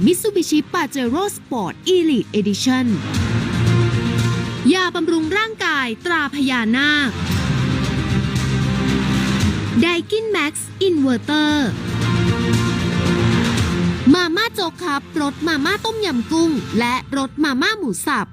Mitsubishi Pajero Sport Elite Edition ยาบำรุงร่างกายตราพญานาคไดกินแม็กซ์อินเวอร์เตอร์มาม่าโจกครับรสมาม่าต้มยำกุ้ง และรสมาม่าหมูสับ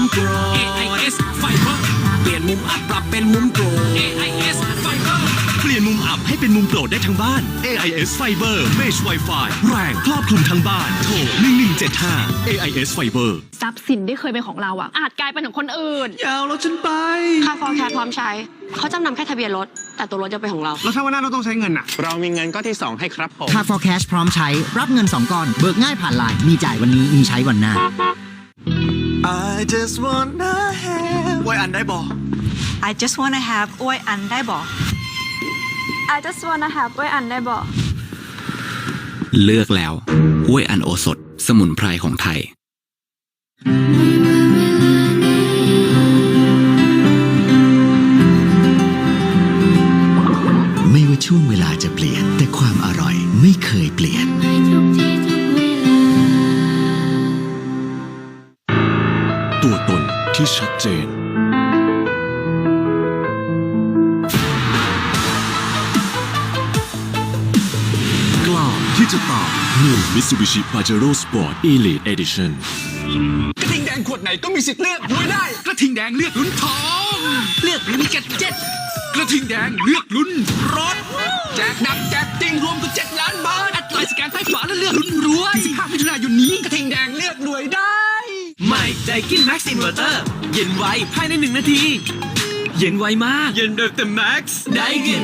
มุมโปร AIS Fiber เปลี่ยนมุมอับปรับเป็นมุมโปร AIS Fiber เปลี่ยนมุมอับให้เป็นมุมโปรดได้ทั้งบ้าน AIS Fiber Mesh Wi-Fi แรงครอบคลุมทั้งบ้าน โทร 1175 AIS Fiber ทรัพย์สินที่เคยเป็นของเราอะอาจกลายเป็นของคนอื่นยาวรถฉันไป ค่าฟอร์แคร์พร้อมใช้ เขาจำนำแค่ทะเบียนรถ แต่ตัวรถจะเป็นของเรา แล้วถ้าวันหน้าเราต้องใช้เงินอะ เรามีเงินก้อนที่ 2 ให้ครับผม ค่า for cash พร้อมใช้ รับเงิน 2 ก้อน เบิกง่ายผ่านไลน์มีจ่ายวันนี้ มีใช้วันหน้า I just wanna have ไว้อันได้บอ I just wanna have อ้วยอันได้บ่ I just wanna have ไว้อันได้บ่เลือกแล้วห้วยอันโอสถ สมุนไพรของไทย ตัวตนที่ชัดเจน กล้าที่จะตาม New Mitsubishi Pajero Sport Elite Edition กระทิงแดงขวดไหนก็มีสิทธิ์เลือกรวยได้ กระทิงแดงเลือกลุ้นทอง เลือกลุ้นเจ็ดเจ็ดกระทิงแดงเลือกลุ้นรถแจกหนักแจกจริงรวมกว่า7ล้านบาทแอดไลน์สแกนใต้ฝาแล้วเลือกลุ้นรวย15มิถุนายนนี้กระทิงแดงเลือกรวยได้ใหม่ใจ กินแม็กซ์อินเวอร์เตอร์เย็นไวภายในหนึ่งนาที เย็นไวมาก เย็นแบบเต็มแม็กซ์ได้กิน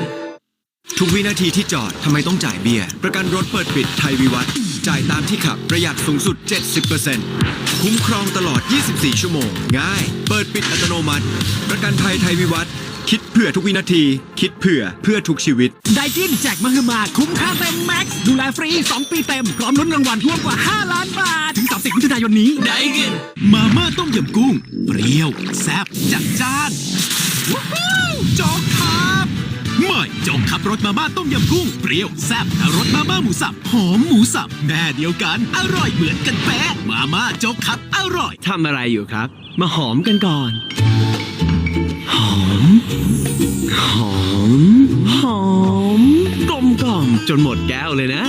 ทุกวินาทีที่จอดทำไมต้องจ่ายเบี้ยประกันรถเปิดปิดไทยวิวัฒน์จ่ายตามที่ขับประหยัดสูงสุด 70%คุ้มครองตลอด 24 ชั่วโมง ง่าย เปิดปิดอัตโนมัติ ประกันภัยไทยวิวัฒน์ คิดเผื่อทุกวินาที คิดเผื่อเพื่อทุกชีวิต ไดกินแจกมหึมาคุ้มค่าเต็มแม็กซ์ดูแลฟรี 2 ปีเต็ม พร้อมลุ้นรางวัลรวมกว่า 5 ล้านบาท ถึง 30มิถุนายนนี้ได้กินมาม่าต้มยำกุ้ง เปรี้ยว แซ่บจัดจ้านว้าวโจ๊กครับใหม่โจ๊กครับรสมาม่าต้มยำกุ้งเปรี้ยวแซ่บรสมาม่าหมูสับหอมหมูสับแม่เดียวกัน อร่อยเหมือนกันแป๊ะมาม่าโจ๊กครับอร่อยทำอะไรอยู่ครับ มาหอมกันก่อนหอ ม หอม หอม กลมกล่อมจนหมดแก้วเลยนะ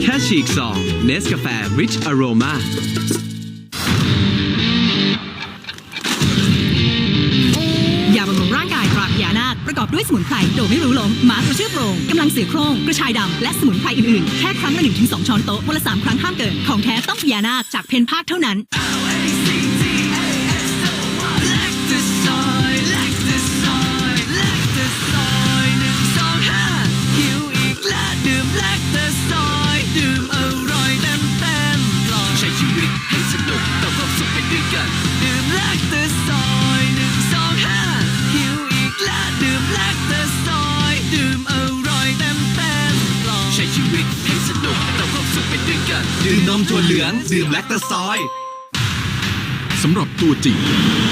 แค่ฉีกซองเนสกาแฟ Rich Aroma ยาบำรุงร่างกายตราพญานาคประกอบด้วยสมุนไพรโดยไม่รู้ล้มหมากระชื่อโปรงกำลังเสือโครงกระชายดำและสมุนไพรอื่นๆ แค่ครั้งละ1-2 ช้อนโต๊ะวันละ3ครั้งห้ามเกิน ของแท้ต้องพญานาคจากเพนพาคเท่านั้น วิตให้สนุกต่ความสุขไปด้วยกัน ดื่มนมถั่วเหลือง ดื่มแลคตอซอยสำหรับตัวจริง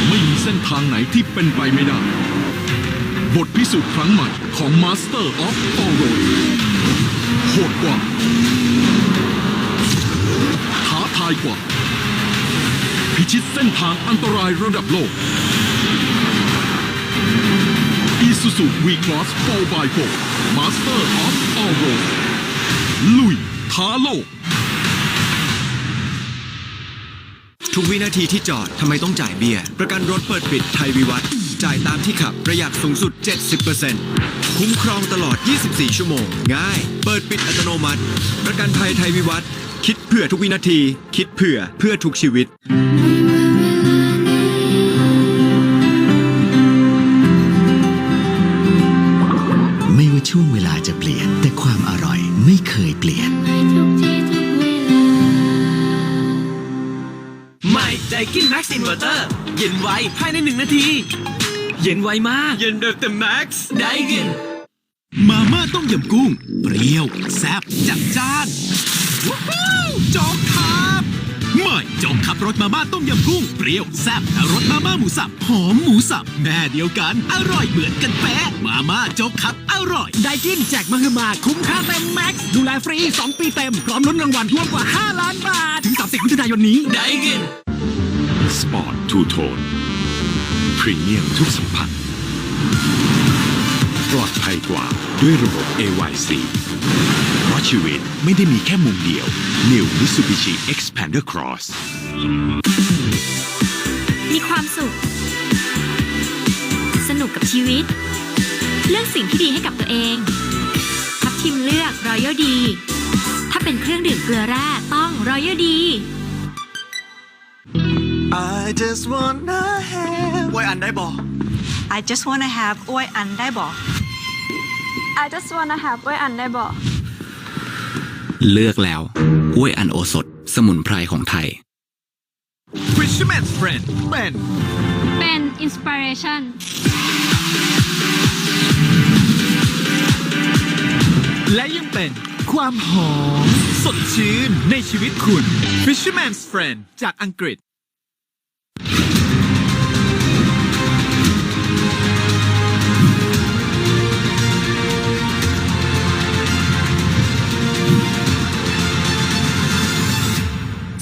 ไม่มีเส้นทางไหนที่เป็นไปไม่ได้ บทพิสูจน์ครั้งใหม่ของ Master of All Road โหดกว่า ท้าทายกว่า พิชิตเส้นทางอันตรายระดับโลก Isuzu V-Cross 4x4 Master of All Road ลุยท้าโลก ทุกวินาทีที่จอดทำไมต้องจ่ายเบีย้ยประกันรถเปิดปิดไทยวิวัฒน์จ่ายตามที่ขับประหยัดสูงสุด 70%คุ้มครองตลอด 24 ชั่วโมง ง่าย เปิดปิดอัตโนมัติ ประกันภัยไทยวิวัฒน์คิดเผื่อทุกวินาที คิดเผื่อเพื่อทุกชีวิต ใหม่ใจกินแม็กซ์อินเวอร์เตอร์เย็นไวภายในหนึ่งนาที เย็นไวมาก เย็นแบบเต็มแม็กซ์ได้กินมาม่าต้มยำกุ้ง เปรี้ยว แซ่บจัดจ้านว้าวโจ๊กครับใหม่โจ๊กขับรสมาม่าต้มยำกุ้ง เปรี้ยวแซ่บรสมาม่าหมูสับหอมหมูสับแม่เดียวกัน อร่อยเหมือนกันแป๊ะมาม่าโจ๊กครับอร่อย ไดกินแจกมาคือมาคุ้มค่าเต็มแม็กซ์ดูแลฟรี 2 ปีเต็ม พร้อมลุ้นรางวัลรวมกว่า 5 ล้านบาท ถึง 30มิถุนายนนี้ไดกิน สปอร์ตทูโทนพรีเมียมทุกสัมผัสปลอดภัยกว่าด้วยระบบ AYC เพราะชีวิตไม่ได้มีแค่มุมเดียว New Mitsubishi Xpander Cross มีความสุข สนุกกับชีวิต เลือกสิ่งที่ดีให้กับตัวเอง ทับทิมเลือกรอยัลดี ถ้าเป็นเครื่องดื่มเกลือแร่ต้องรอยัลดี I just wanna have ไว้อันได้บอ I just wanna have อ้วยอันได้บอก I just wanna have ไว้อันได้บอก เลือกแล้วอ้วยอันโอสถ สมุนไพรของไทย Fisherman's Friend เป็นเป็นอินสปิเรชันและยังเป็นความหอมสดชื่นในชีวิตคุณ Fisherman's Friend จากอังกฤษ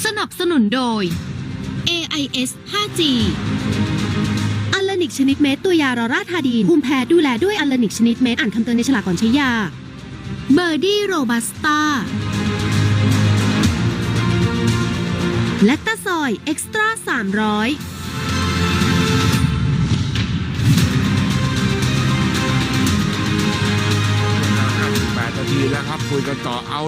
สนับสนุนโดย AIS 5G อัลลานิกชนิดเม็ดตัวยาลอราทาดีนภูมิแพ้ดูแลด้วยอัลลานิกชนิดเม็ดอ่านคำเตือนในฉลากก่อนใช้ยา เบอร์ดี้โรบัสต้าและตาซ อยเอ็กซ์ตร้า300 58นาทีแล้วครับคุยกันต่อเอา